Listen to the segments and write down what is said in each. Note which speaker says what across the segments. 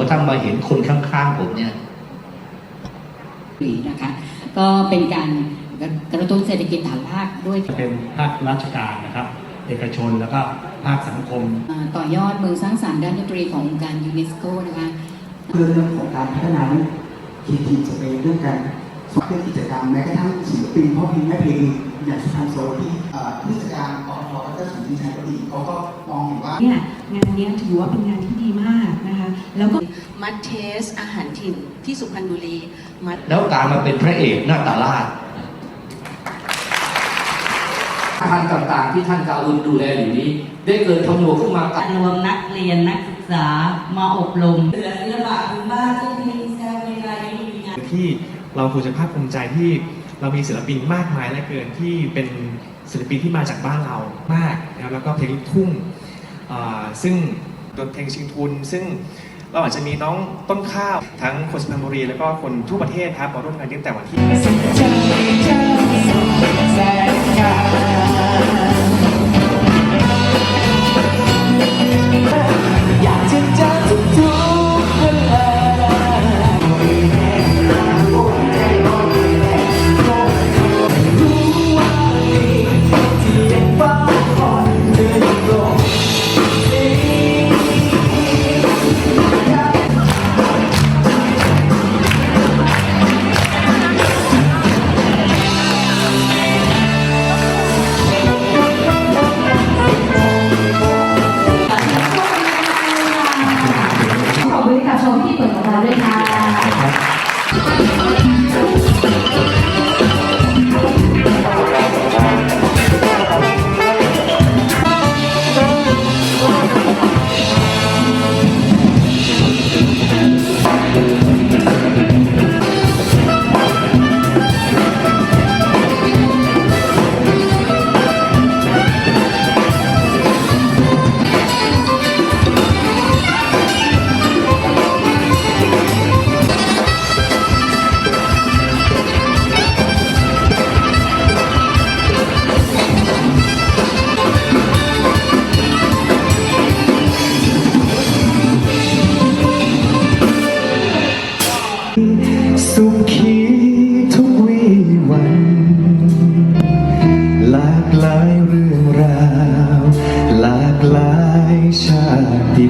Speaker 1: กระทั่งมาเห็นคนข้างๆผมเนี่ย
Speaker 2: ปีนะคะ ก็เป็นการกระตุ้นเศรษฐกิจฐานรากด้วย
Speaker 3: จะเป็นภาคราชการนะครับ เอกชนแล้วก็ภาคสังคม
Speaker 2: อ่าต่อยอดเมืองสร้างสรรค์ด้านดนตรีขององค์การยูเนสโกนะคะ
Speaker 4: เพื่อเรื่องของการพัฒนาคีทีสเปนเรื่องการสอน เรื่องกิจกรรมแม้กระทั่งศิลปินพ่อเพลงแม่เพลงอย่างสุพรรณโซที่เอ่อผู้จัดการอทและก็สุนทรีชัยก็ดีเขาก็มองเห็นว่า
Speaker 5: เนี่ยงานเนี้ยถือว่าเป็นงานที่ดีมากนะคะ แล้วก็
Speaker 6: มัดเทสอาหารถิ่นที่สุพรรณบุรีมัด
Speaker 1: แล้วการมาเป็นพระเอกหน้าตาลาดท่านต่างๆ ที่ท่านกาวุนดูแลอยู่นี้ ได้เกิดผนวกขึ้นมากับ
Speaker 7: รวมนักเรียนนักศึกษามาอบรมเหลือศิลปะพื้นบ้านที่มีแซวในรายนี้มีงาน
Speaker 8: ที่ เราควรจะภาคภูมิใจที่เรามีศิลปินมากมายเหลือเกินที่เป็นศิลปินที่มาจากบ้านเรามากนะครับแล้วก็เพลงลูกทุ่งซึ่งดนเพลงชิงทุน ซึ่งเราอาจจะมีน้องต้นข้าว ทั้งคนสุพรรณบุรี แล้วก็คนทั่วประเทศครับมาร่วมงานตั้งแต่วันที่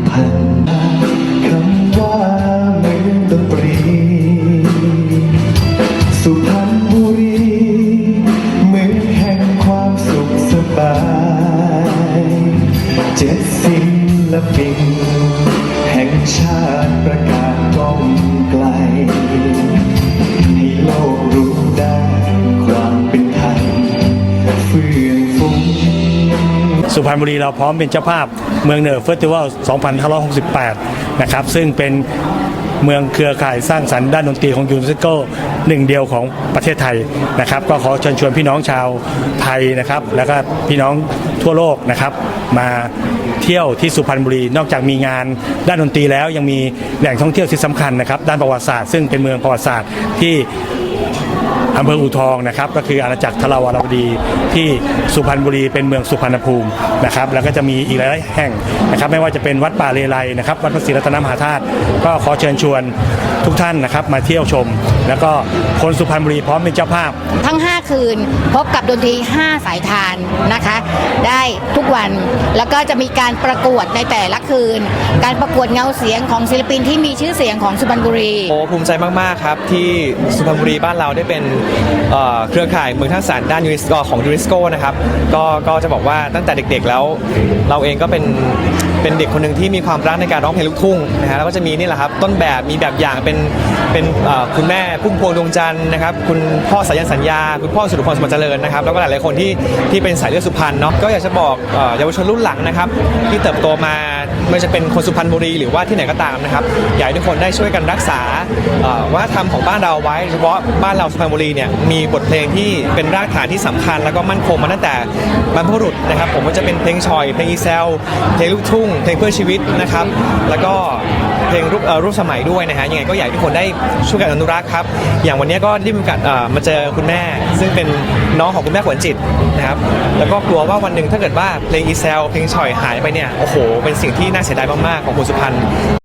Speaker 9: พันธุ์คำว่าเหมือนดนตรี สุพรรณบุรีเมืองแห่งความสุขสบาย เจ็ดศิละปินแห่งชาติประกาศก้องไกล ให้โลกรู้ได้ความเป็นไทยเฟื่องฟุ้ง
Speaker 3: สุพรรณบุรีเราพร้อมเป็นเจ้าภาพ เมืองเหนือเฟสติวัล 2568 นะครับ ซึ่งเป็นเมืองเครือข่ายสร้างสรรค์ด้านดนตรีของยูเนสโกหนึ่งเดียวของประเทศไทยนะครับ ก็ขอเชิญชวนพี่น้องชาวไทยนะครับ แล้วก็พี่น้องทั่วโลกนะครับ มาเที่ยวที่สุพรรณบุรี นอกจากมีงานด้านดนตรีแล้วยังมีแหล่งท่องเที่ยวที่สำคัญนะครับ ด้านประวัติศาสตร์ ซึ่งเป็นเมืองประวัติศาสตร์ที่ อำเภออู่ทองนะครับก็คืออาณาจักรทราวรวดีที่สุพรรณบุรีเป็นเมืองสุพรรณภูมินะครับแล้วก็จะมีอีกหลายแห่งนะครับไม่ว่าจะเป็นวัดป่าเลไลนะครับวัดพระศรีรัตนมหาธาตุก็ขอเชิญชวนทุกท่านนะครับมาเที่ยวชม แล้วก็คนสุพรรณบุรีพร้อมเป็นเจ้าภาพ
Speaker 10: ทั้ง 5 คืนพบกับดนตรี 5 สายทานนะคะ ได้ทุกวันแล้วก็จะมีการประกวดในแต่ละคืน การประกวดเงาเสียงของศิลปินที่มีชื่อเสียงของสุพรรณบุรี
Speaker 8: โอ้ภูมิใจมาก ๆ ครับ ที่สุพรรณบุรีบ้านเราได้เป็นเอ่อเครือข่ายเมืองท่าสารด้านยูนิสโกของยูนิสโกนะครับก็ก็จะบอกว่าตั้งแต่เด็ก ๆ แล้ว เราเองก็เป็น เป็นเด็กคนหนึ่งที่มีความรักในการร้องเพลงลูกทุ่งนะฮะแล้วก็จะมีนี่แหละครับต้นแบบมีแบบอย่างเป็นเป็นคุณแม่พุ่มพวงดวงจันทร์นะครับคุณพ่อสายันสัญญา คุณพ่อสุรพลสมบัติเจริญนะครับแล้วก็หลายๆคนที่ที่เป็นสายเลือดสุพรรณเนาะก็อยากจะบอกเยาวชนรุ่นหลังนะครับที่เติบโตมาไม่ว่าจะเป็นคนสุพรรณบุรีหรือว่าที่ไหนก็ตามนะครับอยากให้ทุกคนได้ช่วยกันรักษาเอ่อวัฒนธรรมของบ้านเราไว้เฉพาะบ้านเราสุพรรณบุรีเนี่ยมีบทเพลงที่เป็นรากฐานที่สำคัญ แล้วก็มั่นคงมาตั้งแต่บรรพบุรุษนะครับผมว่าจะเป็นเพลงชอยเพลงอีเซลเพลงลูกทุ่งเพลงเพื่อชีวิตนะครับ แล้วก็เพลงรูปรูปสมัยด้วยนะฮะยังไงก็อยากให้ทุกคนได้ช่วยกันอนุรักษ์ครับ อย่างวันนี้ก็ได้มีโอกาสเอ่อมาเจอคุณแม่ ซึ่งเป็นน้องของคุณแม่ขวัญจิตนะครับ แล้วก็กลัวว่าวันหนึ่งถ้าเกิดว่าเพลงอีเซลเพลงชอยหายไปเนี่ยโอ้โหเป็นสิ่งที่น่าเสียดายมากๆของคนสุพรรณ